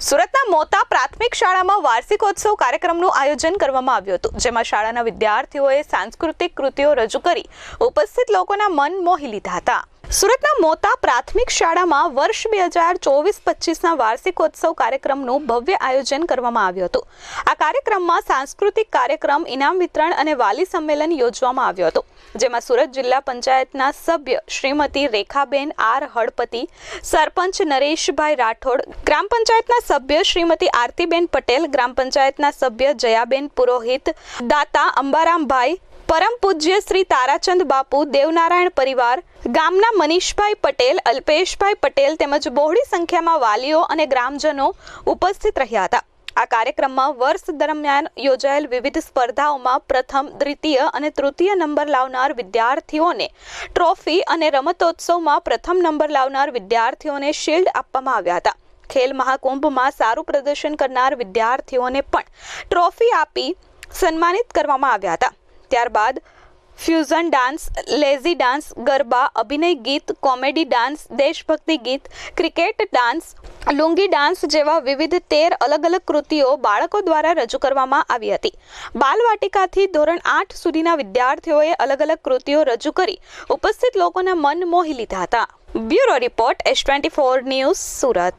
સુરતના મોતા પ્રાથમિક શાળામાં વાર્ષિકોત્સવ કાર્યક્રમનું આયોજન કરવામાં આવ્યું હતું, જેમાં શાળાના વિદ્યાર્થીઓએ સાંસ્કૃતિક કૃતિઓ રજૂ કરી, ઉપસ્થિત લોકોના મન મોહી લીધા હતા. સુરતના મોતા પ્રાથમિક શાળામાં વર્ષ બે હજાર ચોવીસ પચીસના વાર્ષિકોત્સવ કાર્યક્રમનું ભવ્ય આયોજન કરવામાં આવ્યું હતું. આ કાર્યક્રમમાં સાંસ્કૃતિક કાર્યક્રમ, ઇનામ વિતરણ અને વાલી સંમેલન યોજવામાં આવ્યું હતું. જેમાં સુરત જિલ્લા પંચાયતના સભ્ય શ્રીમતી રેખાબેન આર હળપતિ, સરપંચ નરેશભાઈ રાઠોડ, ગ્રામ પંચાયતના સભ્ય શ્રીમતી આરતીબેન પટેલ, ગ્રામ પંચાયતના સભ્ય જયાબેન પુરોહિત, દાતા અંબારામભાઈ પરમ પૂજ્ય શ્રી તારાચંદ બાપુ, દેવનારાયણ પરિવાર, ગામના મનીષભાઈ પટેલ, અલ્પેશભાઈ પટેલ તેમજ બહોળી સંખ્યામાં વાલીઓ અને ગ્રામજનો ઉપસ્થિત રહ્યા હતા. આ કાર્યક્રમમાં વર્ષ દરમિયાન યોજાયેલ વિવિધ સ્પર્ધાઓમાં પ્રથમ, દ્વિતીય અને તૃતીય નંબર લાવનાર વિદ્યાર્થીઓને ટ્રોફી અને રમતોત્સવમાં પ્રથમ નંબર લાવનાર વિદ્યાર્થીઓને શિલ્ડ આપવામાં આવ્યા હતા. ખેલ મહાકુંભમાં સારું પ્રદર્શન કરનાર વિદ્યાર્થીઓને પણ ટ્રોફી આપી સન્માનિત કરવામાં આવ્યા હતા. ત્યારબાદ fusion dance, lazy dance, garba, અભિનય ગીત, કોમેડી ડાન્સ, દેશભક્તિ ગીત, ક્રિકેટ ડાન્સ, લુંગી ડાન્સ જેવા વિવિધ તેર અલગ અલગ કૃતિઓ બાળકો દ્વારા રજૂ કરવામાં આવી હતી. બાલવાટિકાથી ધોરણ આઠ સુધીના વિદ્યાર્થીઓએ અલગ અલગ કૃતિઓ રજૂ કરી ઉપસ્થિત લોકોના મન મોહી લીધા હતા. Bureau report, S twenty four news Surat.